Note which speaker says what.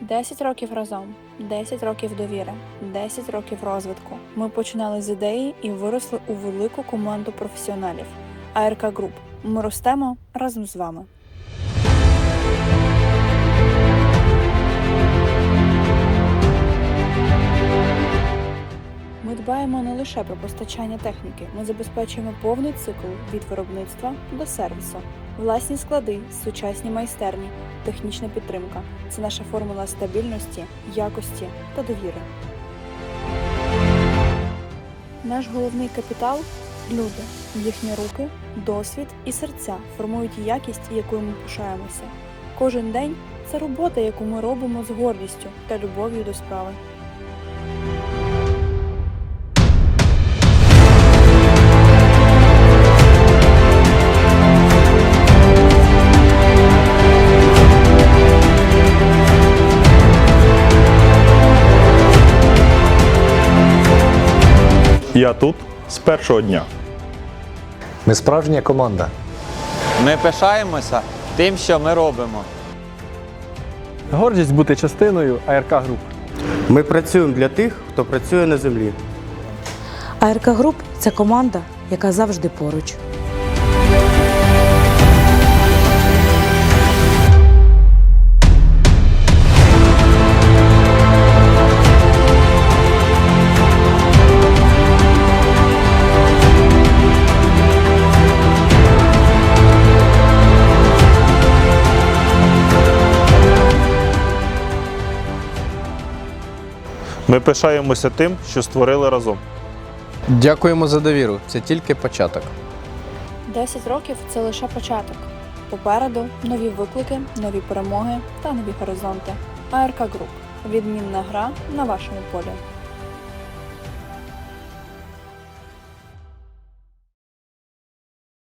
Speaker 1: 10 років разом, 10 років довіри, 10 років розвитку. Ми починали з ідеї і виросли у велику команду професіоналів. АРК Груп. Ми ростемо разом з вами. Дбаємо не лише про постачання техніки, ми забезпечуємо повний цикл від виробництва до сервісу. Власні склади, сучасні майстерні, технічна підтримка це наша формула стабільності, якості та довіри. Наш головний капітал люди, їхні руки, досвід і серця формують якість, якою ми пишаємося. Кожен день це робота, яку ми робимо з гордістю та любов'ю до справи.
Speaker 2: Я тут з першого дня.
Speaker 3: Ми справжня команда.
Speaker 4: Ми пишаємося тим, що ми робимо.
Speaker 5: Гордість бути частиною АРК Груп.
Speaker 6: Ми працюємо для тих, хто працює на землі.
Speaker 7: АРК Груп це команда, яка завжди поруч.
Speaker 2: Ми пишаємося тим, що створили разом.
Speaker 8: Дякуємо за довіру. Це тільки початок.
Speaker 1: 10 років це лише початок. Попереду нові виклики, нові перемоги та нові горизонти. АРК Груп. Відмінна гра на вашому полі.